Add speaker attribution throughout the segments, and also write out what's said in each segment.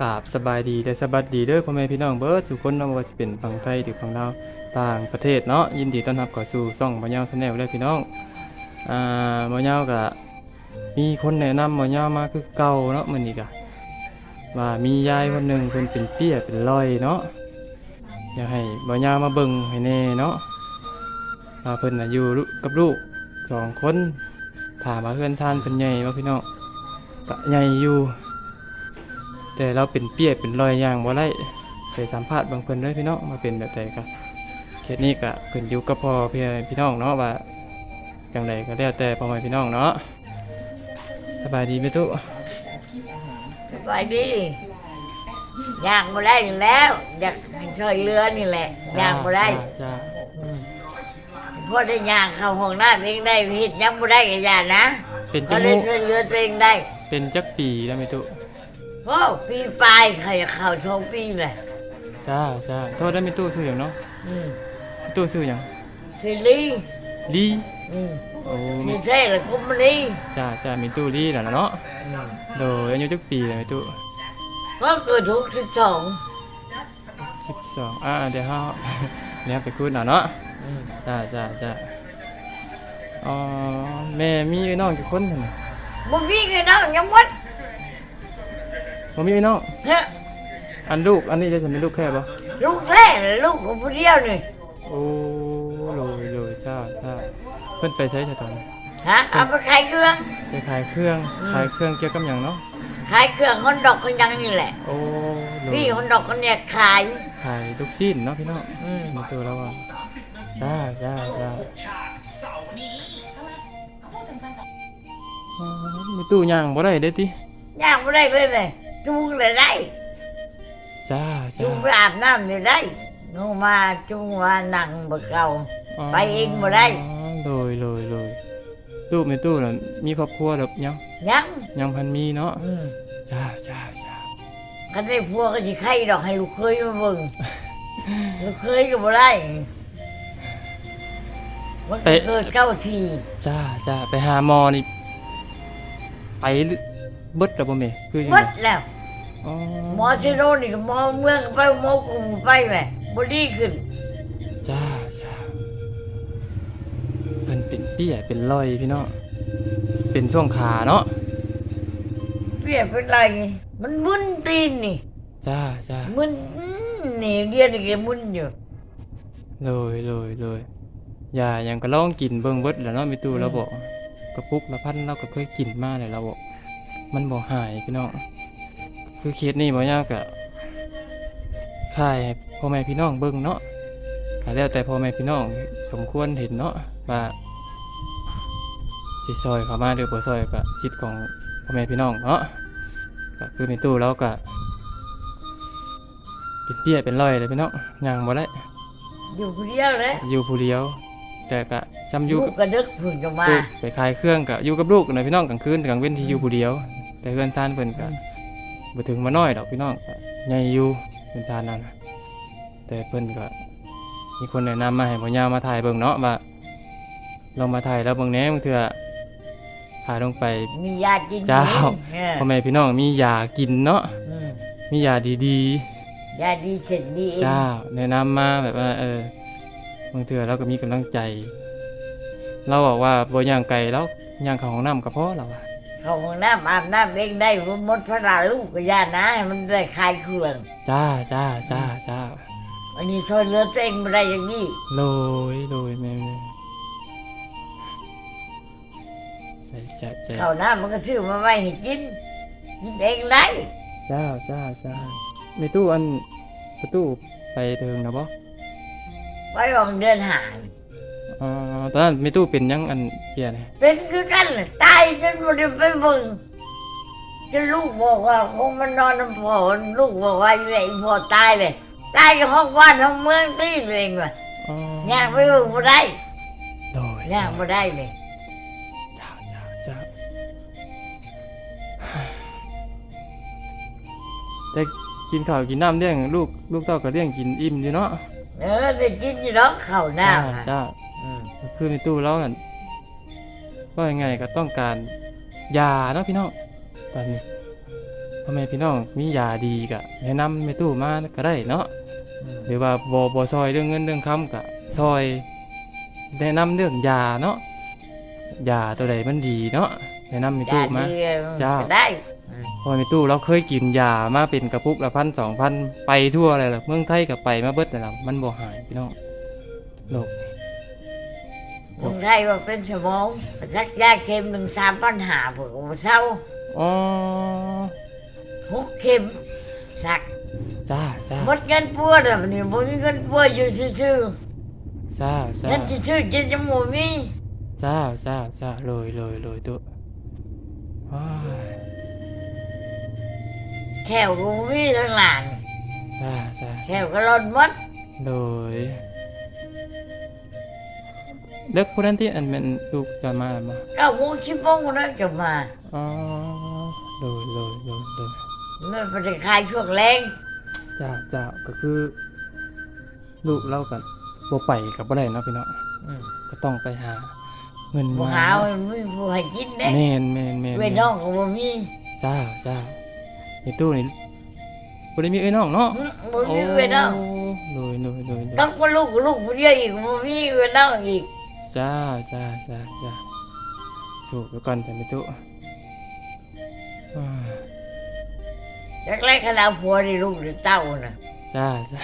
Speaker 1: กราบสบายดีและสบัสดีเด้อพ่อแม่พี่น้องเบิร์ดทุกคนเนาะบ่ว่าสิเป็นฝั่งไทยหรือฝั่งลาวต่างประเทศเนาะยินดีต้อนรับเข้าสู่ช่องบ่ยาวชาแนลเลยพี่น้องอ่าบ่ยาวก็มีคนแนะนำบ่ยาวมาคือเก่าเนาะมื้อนี้ก็ว่ามียายคนหนึงเพิ่นเป็นเปี้ยเป็นรอยเนาะอยากให้บ่ยาวมาเบิ่งให้แน่เนาะว่าเพิ่นน่ะอยู่กับลูกสองคนถามว่าเพื่อนทานเพิ่นใหญ่บ่พี่น้องก็ใหญ่อยู่ แต่เราเป็นเปียเป็นรอยอย่างบ่ได้ไปสัมภาษณ์บางเพิ่นเลยพี่น้องมาเป็นแบบใดครับเคสนี้ก็ขึ้นอยู่กับพ่อพี่พี่น้องเนาะว่าจังใดก็แล้วแต่พ่อแม่พี่น้องเนาะสบายดีไหมตุ
Speaker 2: สบายดีย่างมาได้อยู่แล้ว อยากให้ช่วยเรือนี่แหละย่างมาได้
Speaker 1: จ้า
Speaker 2: พอได้ย่างเข้าห้องน้ำเองได้ผิดยังมาได้กับยานะ
Speaker 1: เป็น
Speaker 2: ก็
Speaker 1: จัง
Speaker 2: ได้
Speaker 1: มู
Speaker 2: ช่วยเรือตัวเองได้
Speaker 1: เป็นจักปีแล้วไหมตุ
Speaker 2: โอ้ปีปลายใครเข้าสองปีเลย
Speaker 1: จ้าจ้าโทษได้ไหมตุซื้ออย่างเนาะ
Speaker 2: อืม
Speaker 1: ตุซื้ออย่าง
Speaker 2: สิลี
Speaker 1: ลี
Speaker 2: อืม
Speaker 1: โอ้
Speaker 2: มีเท่ละคุมลี
Speaker 1: จ้าจ้ามีตุลีแล้วล่ะเนาะโดยอายุจักปีแล้วไหมตุ
Speaker 2: เพราะเกิดทุกสิบสอง
Speaker 1: สิบสองอ่าเดี๋ยวเฮา เดี๋ยวไปคุยหน่อยเนาะจ้าจ้าจ้าอ๋อแม่มีไอ้น้องกี่คนหั่นน่ะ
Speaker 2: บ่มีกันเนาะยังวัด
Speaker 1: บ่มีไอ้น้อง
Speaker 2: เฮ้ย
Speaker 1: อันลูกอันนี้จะเป็นลูกแค่บ่
Speaker 2: ลูกแท้เลยลูกของผู้เดียวนี่
Speaker 1: โอ้โลยโลยจ้าจ้าเพิ่นไปใช้แต่ตอนนี้
Speaker 2: ฮะเอาไปขายเครื่อง
Speaker 1: ไปขายเครื่อง
Speaker 2: อืม
Speaker 1: ขายเครื่องเกี่ยวกับหยังเนาะ
Speaker 2: ขายเครื่องคนดอกคนยังนี่แหละ
Speaker 1: โอ้โลย
Speaker 2: พี่คนดอกคนเนี่ยขาย
Speaker 1: ขายลูกชิ้นเนาะพี่น้อง
Speaker 2: อืม
Speaker 1: มีตัวแล้วอะจ้าจ้าจ้าอ๋อมีตู้ย่างบ่ได้เด้ติ
Speaker 2: ย่างไม่ได้เลยเลย จูงเลยได้
Speaker 1: จ้า
Speaker 2: จู
Speaker 1: จ้าง
Speaker 2: ไปอาบน้ำเลยได้นูมาจูงว่านั่งบนเก่าไปเองบ่ได้
Speaker 1: อ๋อโดยโดยโดยตู้ในตู้น่ะมีครอบครัวแบบยัง
Speaker 2: ยัง
Speaker 1: ยังพันมีเนาะ
Speaker 2: อืม
Speaker 1: จ้าจ้าจ้า
Speaker 2: กันได้พัวก็จะไข่ดอกให้ลูกเคยมาเบิ่งลูกเคยก็บ่ได้มันก็เกิดเก้าที
Speaker 1: จ้าจ้าไปหาหมอนี่ไปหรือเบิดแล้วบ่แม่คือจัง
Speaker 2: หม
Speaker 1: ได
Speaker 2: ดแล้ว
Speaker 1: อ๋อ
Speaker 2: หมอชิโนนี่ก็หมอเมืองก็ไปหมอกรุงไปแหละบ่ดีขึ้น
Speaker 1: จ้าจ้าเพิ่นเป็นเปี้ยเป็นรอยพี่เนาะเป็นช่วงขาเนาะ
Speaker 2: เปลี่ยนเป็นไร มันมึนตีนนี่
Speaker 1: จ้าจ้า
Speaker 2: มึนอื้อนี่เรียนนี่ก็มึนอยู่
Speaker 1: เลยเลยเลยอย่ายังก็ลองกินเบิ่งเบิดแล้วเนาะมีตู้เราบอกกระปุกละพันเราก็เคยกินมาแล้วเราบอกมันบ่หายพี่น้อง คือเคสนี้บ่ยากก็ค่ายให้พ่อแม่พี่น้องเบิ่งเนาะก็แล้วแต่พ่อแม่พี่น้องสมควรเห็นเนาะว่าสิซอยเข้ามาหรือบ่ซอยก็สิทธิ์ของพ่อแม่พี่น้องเนาะก็คือมีตู้เราก็เป็นเปี้ยเป็นร้อยเลยพี่น้องย่างบ่ได้
Speaker 2: อยู่คนเดียวเลย
Speaker 1: อยู่ผู้เดียว แต่ก็จำอยู่
Speaker 2: ลู
Speaker 1: กั
Speaker 2: ก
Speaker 1: บ
Speaker 2: กระดึกพึ่งจะมา
Speaker 1: ลูกไปขายเครื่องก็อยู่กับลูกนะพี่น้องกลางคืนกลางเว้นที่อยู่ผู้เดียว แต่เพื่อนซ่านเพิ่นก็ บ่ถึงมาน้อยดอกพี่น้องก็ใหญ่อยู่เพื่อนซ่านนั่นน่ะแต่เพิ่นก็มีคนแนะนำมาให้พ่อยามาถ่ายเบิ่งเนาะว่าลองมาถ่ายแล้วเบิ่งแหน่บางเทื่อถ่ายลงไป
Speaker 2: มียากิน
Speaker 1: เจ้า
Speaker 2: เออ
Speaker 1: พ่อแม่พี่น้องมียากินเนาะ
Speaker 2: อืม
Speaker 1: มียาดี
Speaker 2: ยาดีเสร็จดีเอ
Speaker 1: ๆ
Speaker 2: ง
Speaker 1: เจ้าแนะนำมาแบบว่าเออบางเทื่อเราก็มีกำลังใจ เราบอกว่าบ่ย่างไก่แล้วย่างเข้าห้องน้ำก็พอแล้วอะ
Speaker 2: เข้าห้องน้ำอาบน้ำเองได้หมดพระราลูกก็ยานะให้มันได้คลายเครื่อง
Speaker 1: จ้าจ้าจ้าจ้า
Speaker 2: อันนี้ช่วยเหลือตัวเองไม่ได้อย่างนี้
Speaker 1: โรยโรยแม่แม่ใช่ใช่ใช่
Speaker 2: เข้าน้ำมันก็ซื้อมาไว้ให้กินกินเองได้
Speaker 1: จ้าจ้าจ้าในตู้อันประตูไปเทิงนะบ่
Speaker 2: ไว้วางเดินหา
Speaker 1: อ๋อตอนนั้นมีตู้เป็นหยังอันเปียเนี่ย
Speaker 2: เป็นคือกันน่ะตายจนบ่ได้ไปเบิ่งจนลูกบอกว่าคงมันนอนน้ำพ่อลูกบอกว่าอยู่ไหนพ่อตายเลยตายกับห้องบ้านห้องเมืองตีเองว่ะ
Speaker 1: อ๋อย่าง
Speaker 2: ไปเบิ่งบ่ได้
Speaker 1: โดย
Speaker 2: ย่างบ่ได้เลย
Speaker 1: จ้าจ้าจ้าแต่กินข้าวกินน้ำเลี้ยงลูกลูกเต้าก็เลี้ยงกินอิ่มอยู่เนาะ
Speaker 2: เออได้กินอยู่ดอกข้าวหน้า
Speaker 1: จ้าจ้า
Speaker 2: อืม
Speaker 1: คือในตู้เรานั่นก็ยังไงก็ต้องการยาเนาะพี่น้องตอนนี้พ่อแม่พี่น้องมียาดีก็แนะนำแม่ตู้มาก็ได้เนาะหรือว่าบ่บ่ซอยเรื่องเงินเรื่องคำก็ซอย แนะนำเรื่องยาเนาะยาตัวใดมันดีเนาะแนะนำแม่
Speaker 2: ยา
Speaker 1: ตู้มา
Speaker 2: ดี
Speaker 1: จ้า
Speaker 2: ก็ได้อืม
Speaker 1: เพอแม่ตู้เราเคยกินยามาเป็นกระปุกละพันสองพันไปทั่วเลยล่ะเมืองไทยก็ไปมาเบิดนั่นล่ะมันบ่หายพี่น้องโลก
Speaker 2: คนไทยว่าเป็นสมองสักยาเข็มหนึ่งสามปัญหาเผื่อเศร้า
Speaker 1: อ๋อ
Speaker 2: หกเข็มสัก
Speaker 1: จ้าจ้า
Speaker 2: หมดเงินปวดอะนี่บ่มีเงินปวดอยู่ซื่อ
Speaker 1: จ้าจ้า
Speaker 2: ๆเงินซื่อๆกินจมูกมี
Speaker 1: จ้าจ้าจ้าเลยเลยเลยตัวว้าย
Speaker 2: แขวกูมีทั้งหลาน
Speaker 1: จ้าจ้า
Speaker 2: แขวก็หลนหมด
Speaker 1: เลย เด็กคนนั้นที่อันเป็นลูกจะมาบ่
Speaker 2: เก้าโมงสิบโมงนั้นจะมา
Speaker 1: อ๋อเลยเลยเลยเลย
Speaker 2: ไม่ไปได้ขายช่วงแรง
Speaker 1: จ้าจ้าก็คือ ลูกเรากันบ่ไปกับบ่ได้เนาะพี่เนาะก็ต้องไปหาเงิน
Speaker 2: บ่
Speaker 1: มา
Speaker 2: หาว่าไม่ผู้ให้กินเด้
Speaker 1: แม่นแม่นแม่น
Speaker 2: เว้ยน้องก็บ่มี
Speaker 1: จ้าจ้าในตู้นี่บ่ได้มีเอ้ยน้องเนาะ
Speaker 2: หึบ่มีเว้ยน้อง
Speaker 1: เลยเลยเลยเลย
Speaker 2: ต้องก็ลูกลูกผู้เดียวอีกบ่มีเว้ยน้องอีก
Speaker 1: จ้าจ้าจ้าจ้าสูบไปก่อนแต่ไม่ตู้อ่า
Speaker 2: แรกๆขนาดผัวนี่ลูกหรือเต้าน่ะ
Speaker 1: จ้าจ้า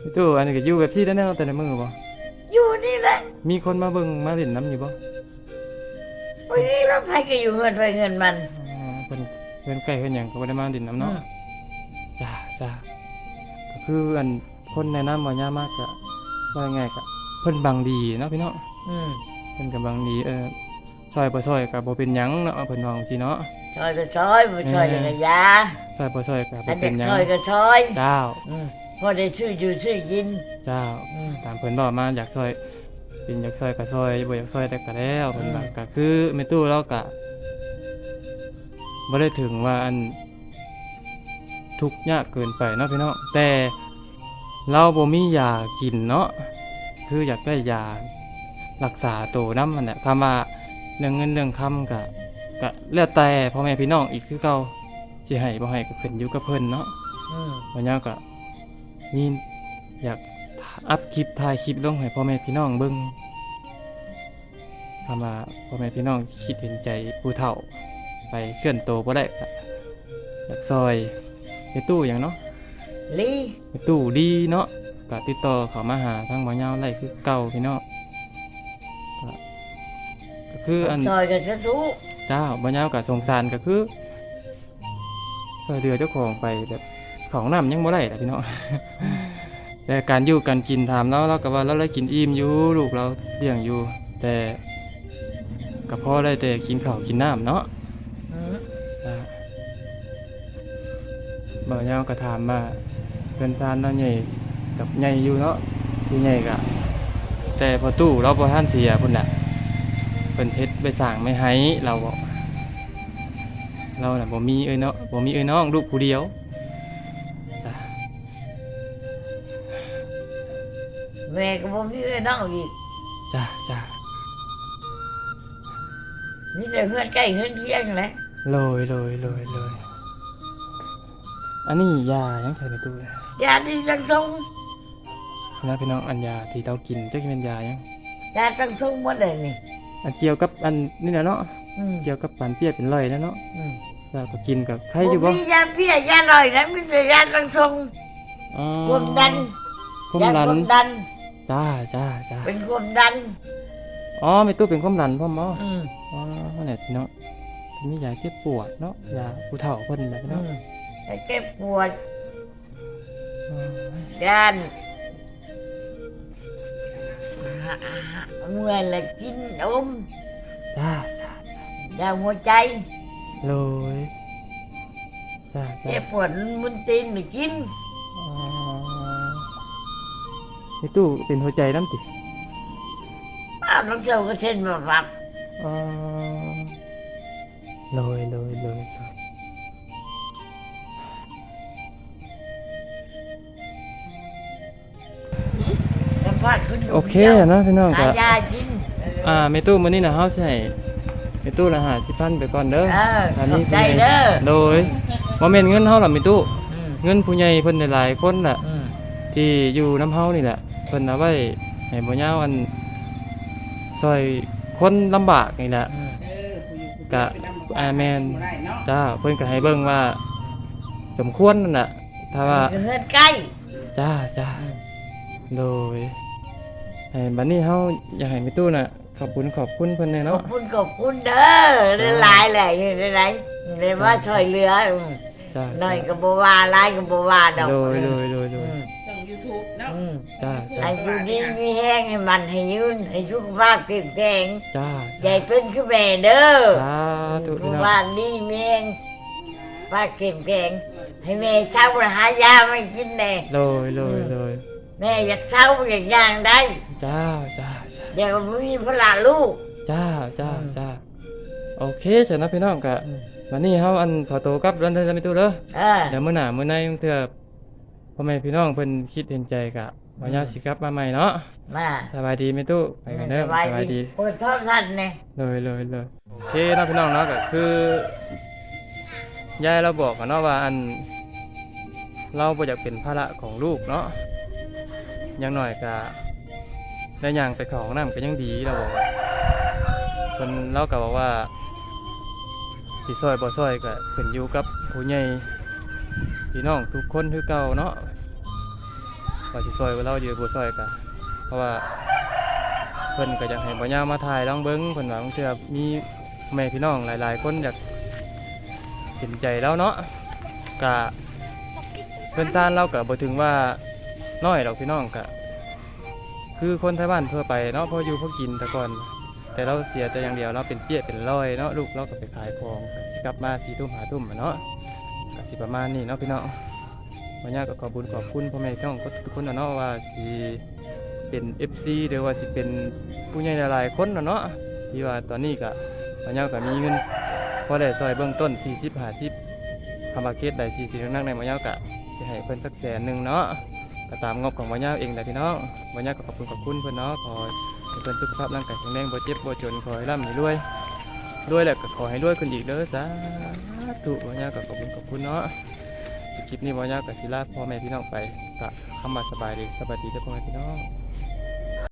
Speaker 1: พี่ตู้อันนี้ก็อยู่แบบที่ได้แน่แต่ในมือบ่
Speaker 2: อยู่นี่แหละ
Speaker 1: มีคนมาเบิ่งมาเล่นน้ำอยู่บ่
Speaker 2: วันนี้เราไปก็อยู่เงินไปเงินมัน
Speaker 1: อ๋อเพิ่นเพิ่นใกล้เพิ่นหยังก็บ่ได้มาเล่นน้ำเนาะ
Speaker 2: อืม
Speaker 1: จ้าจ้าก็คืออัน คนแนะนำบ่ยามากก็ว่าไงก็เพิ่นบังดีเนาะพี่เนาะ
Speaker 2: อืม
Speaker 1: เพิ่นก็บังดีเออซอยบ่ซอยก็บ่เป็นหยังเนาะเพิ่นว่าจังซี่เนาะ
Speaker 2: ช่อยก็ช่อยบ่ช่อยก็ยา
Speaker 1: ซอยบ่ซอยก็บ่
Speaker 2: อัน
Speaker 1: เป็
Speaker 2: เด็
Speaker 1: น
Speaker 2: ก
Speaker 1: หยัง
Speaker 2: ช่อยก็ช่อย
Speaker 1: เจ้า
Speaker 2: อืมพอได้ซื้ออยู่ซื้อกิน
Speaker 1: เจ้า
Speaker 2: อืม
Speaker 1: ตามเพิ่นบอกมาอยากซอยเป็นอยากซอยก็ซอยบ่อยากซอยแต่ก็แล้วเพิ่นว่า
Speaker 2: อืม
Speaker 1: ก็คือแม่ตู้เราก็บ่ได้ถึงว่าอันทุกข์ยากเกินไปเนาะพี่น้องแต่ เราบ่มียากินเนาะคืออยากได้ยารักษาตัวนำมันแหละคำว่าเรื่องเงินเรื่องคำก็ก็แล้วแต่พ่อแม่พี่น้องอีกคือเก่าสิให้บ่ให้ก็ขึ้นอยู่กับเพิ่นเนาะวันนี้ก็มีอยากอัพคลิปถ่ายคลิปลงให้พ่อแม่พี่น้องเบิ่งทำมาพ่อแม่พี่น้องคิดเห็นใจผู้เฒ่า ไปเคลื่อนโตบ่ได้ก็อยากซอยในตู้อย่างเนาะ
Speaker 2: ลี
Speaker 1: ในตู้ดีเนาะก็ติดต่อเขามาหาทางบ่าวยาวไล่คือเก่าพี่น้องก็ก็คืออัน
Speaker 2: ช่อยก็จะสู้
Speaker 1: เจ้าบ่าวยาวกับสงสารก็คือช่วยเหลือเจ้าของไปแบบของน้ำยังบ่ได้ล่ะพี่น้อง แต่การอยู่การกินถามเราเราก็ว่าเราได้กินอิ่มอยู่ลูกเราเลี้ยงอยู่ แต่ก็พอได้แต่กินข้าวกินน้ำเนาะ
Speaker 2: อืม
Speaker 1: อ่าบ่าวยาวก็ถามว่า เพื่อนซานเราใหญ่กับใหญ่อยู่เนาะอยู่ใหญ่ก็แต่พอตู้เราพอท่านเสียพุ่นน่ะเพิ่นเฮ็ดไปสร้างไม่ให้เราบอกเราน่ะบ่มีเอ้ยเนาะบ่มีเอ้ยน้องลูกผู้เดียวจ้ะ
Speaker 2: แม่ก็บ่มีเว้ยน้องอีก
Speaker 1: จ้าจ้า
Speaker 2: นี่แต่เพื่อนใกล้เพื่อนเที่ยงแหละ
Speaker 1: โรยโรยโรยโรย อันนี้ยายังใส่ในตู้เลย
Speaker 2: ยาที่สังทรง
Speaker 1: นะพี่น้องอันยาที่เรากินจะเป็นยายัง
Speaker 2: ยาสังทรงหมดเลยนี่
Speaker 1: อันเกี่ยวกับอันนี่แหละเนาะ
Speaker 2: อืม
Speaker 1: เกี่ยวกับปันเปียเป็นรอยนะเนาะ
Speaker 2: อืม
Speaker 1: เราก็กินกับใครอยู่บ่
Speaker 2: มียาเพี้ยยาหน่อยนะมีแต่ยาสังทรง
Speaker 1: อ๋อ
Speaker 2: ความดัน
Speaker 1: ความ
Speaker 2: ยา
Speaker 1: ดัน
Speaker 2: ความดัน
Speaker 1: จ้าจ้าจ้า
Speaker 2: เป็นความดัน
Speaker 1: อ๋อไม่ตู้เป็นความดันพ่อหมอ
Speaker 2: อืม
Speaker 1: อ๋อเนี่ยพี่น้องมียาแก้ปวดเนาะยาผู้เฒ่าเพิ่นแบบ
Speaker 2: อื
Speaker 1: เนาะ
Speaker 2: ม แต่เจ็บปวด
Speaker 1: อ๋อ
Speaker 2: ด้านเมื่อยและกินอม
Speaker 1: จ้าจ้ายา
Speaker 2: หัวใจ
Speaker 1: โรยจ้าจ้า
Speaker 2: เจ็บปวดมุนตีนหรือกิน
Speaker 1: อ๋อในตู้เป็นหัวใจน้ำติ
Speaker 2: อ้าวน้องเจ้าก็เช่นมาปับ
Speaker 1: อ๋อโรยโรยโรยโรย
Speaker 2: สัมภาษณ์คุณหนุ่ม
Speaker 1: โอเค
Speaker 2: ดียว
Speaker 1: เนาะพี่น้อง
Speaker 2: หา
Speaker 1: ก็
Speaker 2: ยากิน
Speaker 1: อ่าเมตู้มื้อนี้นะเฮาสิให้เมมีตู้ละ50,000ไปก่อนเด้อ
Speaker 2: เออ
Speaker 1: อัน
Speaker 2: ขอ
Speaker 1: นี้
Speaker 2: บใจเด้อ
Speaker 1: โดยบ่แม่นเงินเฮาหรอกมีตู้
Speaker 2: อืม
Speaker 1: เงินผู้ใหญ่เพิ่นหลายๆคนน่ะ
Speaker 2: อืม
Speaker 1: ที่อยู่น้ำเฮานี่แหละ เพิ่นเอาไว้ให้บ่ยาวอันซอยคนลำบากนี่แหละ
Speaker 2: อืม
Speaker 1: กะอาแมน จ้าเพิ่นก็ให้เบิ่งว่า สมควรนั่นน่ะถ้าว่า
Speaker 2: เฮือนใกล้
Speaker 1: จ้าจ้าโดย ให้บัดนี้เฮาอยากให้มีตู้น่ะขอบคุณขอบคุณเพิ่นแน่
Speaker 2: ขอ
Speaker 1: เนาะ
Speaker 2: บคุณขอบคุณเด้อหลายๆแหละหลายๆเลยว่าช่วยเหลืออืม
Speaker 1: จ้า
Speaker 2: หน่อยก็บ่ว่าหลายก็บ่ว่าดอก
Speaker 1: โดยโดยโดยโด
Speaker 2: อื
Speaker 1: ย
Speaker 2: ม
Speaker 3: ช่อง YouTube เนาะ
Speaker 2: อืม
Speaker 1: จ้าจ้า
Speaker 2: ให้อยู่ดีมีแห้งให้มันให้ยืนให้สุขภาพแข็งแรง
Speaker 1: จ้า
Speaker 2: ใหญ่เป็นคือแม่เด้อ
Speaker 1: สาธุ
Speaker 2: ทุ
Speaker 1: พี่
Speaker 2: ก
Speaker 1: น้อง
Speaker 2: บ้านนี่แม่งป้าเข็มแข็งให้แม่เช้าหายาไม่กินแน่
Speaker 1: โดยโดยโดย
Speaker 2: แม่อยากเช้าอยากย่างได้
Speaker 1: จ้าจ้าจ้า
Speaker 2: เดี๋ยวไม่มีพละลูก
Speaker 1: จ้าจ้า
Speaker 2: อืม
Speaker 1: จ้าโอเคจ้ะนะพี่น้องกะ
Speaker 2: อืม
Speaker 1: วันนี้เฮาอันขอตัวกลับรันเทอร์มิตูเด้อ
Speaker 2: เออ
Speaker 1: เดี๋ยวมื้อหน้ามื้อในเทื่อพ่อแม่พี่น้องเพิ่นคิดเห็นใจกะว่ายาสิกลับมาใหม่เนาะ
Speaker 2: มา
Speaker 1: สบายดีแม่ตู้ไปกันเด้อสบายดี
Speaker 2: เปิดโทรทัศน์เนี่ย
Speaker 1: เลยเลยเลยโอเคเนาะพี่น้องเนาะก็คือยายเราบอกกันเนาะว่าอัน เราบ่อยากเป็นภาระของลูกเนาะอ ย่างน้อยก็ได้ย่างไปของน้ำก็ยังดีเราบอกว่าเพิ่นเราก็บอกว่าสิซอยบ่ซอยก็ขึ้นอยู่กับผู้ใหญ่พี่น้องทุกคนคือเก่าเนาะว่าสิซอยเราอยู่บ่ซอยก็เพราะว่าเพิ่นก็อยากให้บ่ยามาถ่ายลองเบิ่งเพิ่นว่าบางเทื่อมีแม่พี่น้องหลาย ๆ คนอยากเห็นใจแล้วเนาะก็เพิ่นซ่านเราก็บ่ถึงว่า น้อยดอกพี่น้องก็คือคนไทยบ้านทั่วไปเนาะพออยู่พอกินแต่ก่อน แต่เราเสียแต่อย่างเดียวเราเป็นเปี้ยเป็นร้อยเนาะลูกเราก็ไปขายของกลับมา4ทุ่ม5ทุ่มเนาะกสิประมาณนี้เนาะพี่น้องบ่ยาวก็ขอบุญขอบคุณพ่อแม่พี่น้องทุกคนเนาะว่าสิเป็น FC หรือว่าสิเป็นผู้ใหญ่หลายๆคนเนาะที่ว่าตอนนี้ก็ปัญญาก็มีเงินพอได้ซอยเบื้องต้น 40 50คำว่าเคสได้40นักในปัญญาก็สิให้เพิ่นสักแสนหนึ่งเนาะ ก็ตามงบของปัญญาเองแหละพี่น้องปัญญาก็ขอบคุณขอบคุณเพื่อนเนาะขอให้เพิ่นสุขภาพร่างกายแข็งแรงบ่เจ็บบ่จนขอให้ร่ำให้รวยรวยแล้วก็ขอให้รวยขึ้นอีกเด้อสาธุปัญญาก็ขอบคุณขอบคุณเนาะคลิปนี้ปัญญากับศิลาพ่อแม่พี่น้องไปก็คำว่าสบายดีสบายดีเด้อพ่อแม่พี่น้อง